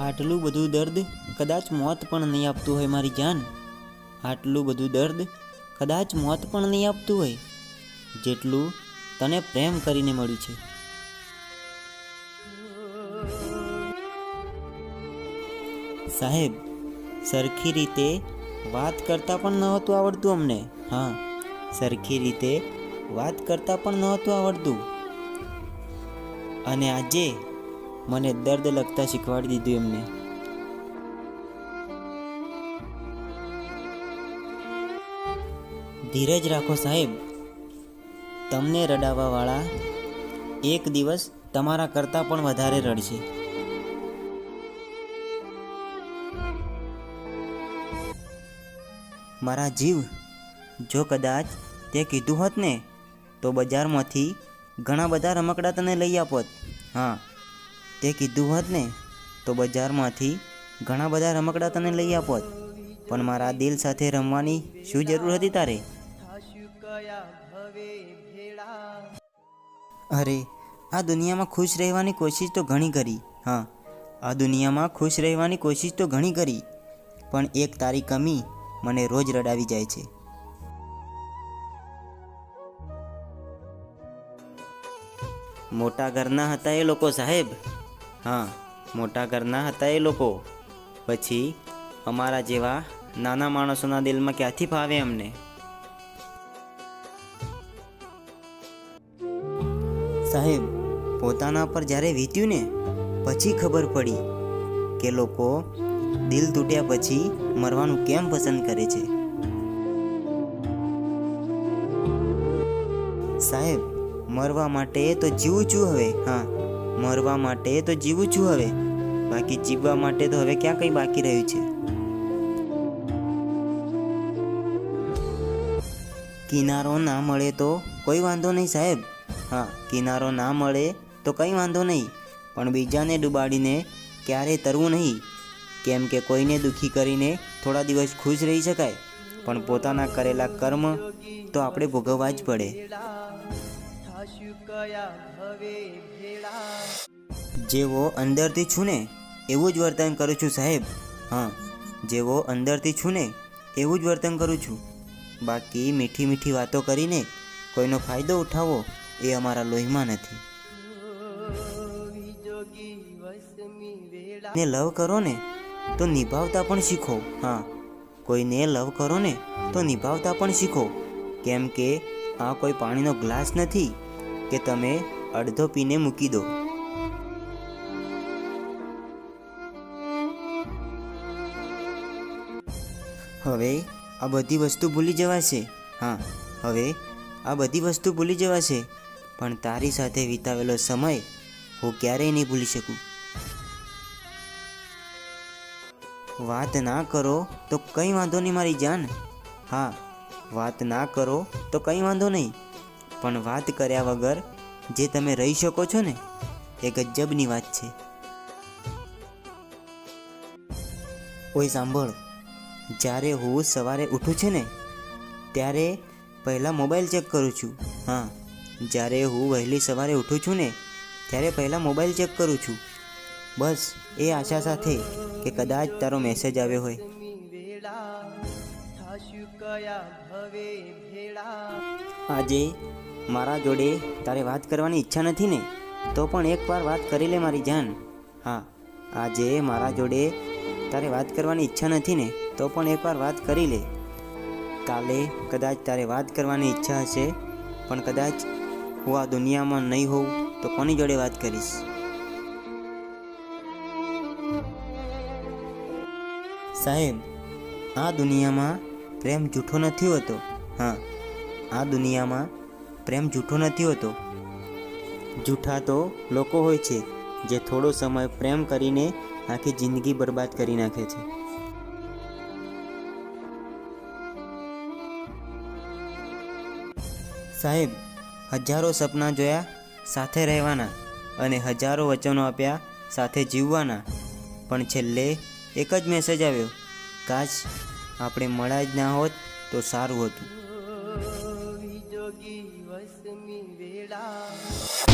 આટલું બધું દર્દ કદાચ મોત પણ નહીં આપતું હોય મારી જાન. આટલું બધું દર્દ કદાચ મોત પણ નહીં આપતું હોય. જેટલું તને પ્રેમ કરીને મળ્યું છે. સાહેબ, સરખી રીતે વાત કરતાં પણ નહોતું આવડતું અમને. હા, સરખી રીતે વાત કરતાં પણ નહોતું આવડતું. અને આજે મને દર્દ લગતા શીખવાડી દીધું એમને. ધીરજ રાખો સાહેબ. તમને રડાવવાવાળા એક દિવસ તમારા કરતાં પણ વધારે રડશે. મારા જીવ, જો કદાચ તે કીધું હોત ને, તો બજારમાંથી ઘણા બધા રમકડા તને લઈ આપોત. હા. તે કીધું હોત ને, તો બજારમાંથી ઘણા બધા રમકડા તને લઈ આપોત. પણ મારા દિલ સાથે રમવાની શું જરૂર હતી તારે? અરે, આ દુનિયામાં ખુશ રહેવાની કોશિશ તો ઘણી કરી, હા. આ દુનિયામાં ખુશ રહેવાની કોશિશ તો ઘણી કરી, પણ એક તારી કમી મને રોજ રડાવી જાય છે. મોટા ઘરના હતા એ લોકો સાહેબ. હા, મોટા ઘરના હતા એ લોકો. પછી અમારા જેવા નાના માણસોના દિલમાં ક્યાંથી ભાવે અમને? સાહેબ, પોતાના પર જ્યારે વીત્યું ને, પછી ખબર પડી કે લોકો દિલ તૂટ્યા પછી મરવાનું કેમ પસંદ કરે છે. સાહેબ, મરવા માટે તો જીવું છું હવે, હા. મરવા માટે તો જીવું છું હવે. બાકી જીવવા માટે તો હવે ક્યાં કંઈ બાકી રહ્યું છે? કિનારો ના મળે તો કોઈ વાંધો નહીં સાહેબ. હા, કિનારો ના મળે તો કંઈ વાંધો નહીં. પણ બીજાને ડૂબાડીને ક્યારેય તરવું નહીં? કેમ કે કોઈને દુઃખી કરીને થોડા દિવસ ખુશ રહી શકાય. પણ પોતાના કરેલા કર્મ તો આપણે ભોગવવા જ પડે. જેવો અંદરથી છું ને, એવું જ વર્તન કરું છું સાહેબ. હા, જેવો અંદરથી છું ને, એવું જ વર્તન કરું છું. બાકી મીઠી મીઠી વાતો કરીને કોઈનો ફાયદો ઉઠાવો એ અમારા લોહીમાં નથી. ને લવ કરો ને, તો નિભાવતા પણ શીખો. હા, કોઈને લવ કરો ને, તો નિભાવતા પણ શીખો. કેમ કે આ કોઈ પાણીનો ગ્લાસ નથી કે તમે અડધો પીને મૂકી દો. હવે આ બધી વસ્તુ ભૂલી જવાશે. હા, હવે આ બધી વસ્તુ ભૂલી જવાશે. પણ તારી સાથે વિતાવેલો સમય હું ક્યારેય નહીં ભૂલી શકું. વાત ના કરો તો કંઈ વાંધો નહીં મારી જાન. હા, વાત ના કરો તો કંઈ વાંધો નહીં. પણ વાત કર્યા વગર જે તમે રહી શકો છો ને એ ગજબની વાત છે. ઓય સાંભળ જ્યારે હું સવારે ઉઠું છું ને ત્યારે પહેલાં મોબાઈલ ચેક કરું છું. હા જ્યારે હું વહેલી સવારે ઉઠું છું ને ત્યારે પહેલાં મોબાઈલ ચેક કરું છું. બસ એ આશા સાથે કે કદાચ તારો મેસેજ આવ્યો હોય. આજે મારા જોડે તારે વાત કરવાની ઈચ્છા નથી ને? તો પણ એકવાર વાત કરી લે મારી જાન. હા, આજે મારા જોડે તારે વાત કરવાની ઈચ્છા નથી ને? તો પણ એકવાર વાત કરી લે. કાલે કદાચ તારે વાત કરવાની ઈચ્છા હશે, પણ કદાચ હું આ દુનિયામાં નહીં હોઉં, તો કોની જોડે વાત કરીશ? સાહેબ, આ દુનિયામાં પ્રેમ જૂઠો નથી હોતો. હા, આ દુનિયામાં પ્રેમ જૂઠો નથી હોતો. જૂઠા તો લોકો હોય છે, જે થોડો સમય પ્રેમ કરીને આખી જિંદગી બરબાદ કરી નાખે છે. સાહેબ, હજારો સપના જોયા, સાથે રહેવાના અને હજારો વચનો આપ્યા, સાથે જીવવાના. પણ છેલ્લે એક જ મેસેજ આવ્યો. કાશ આપણે મળ્યા જ ના હોત તો સારું હતું. જોગી વસમી વેળા.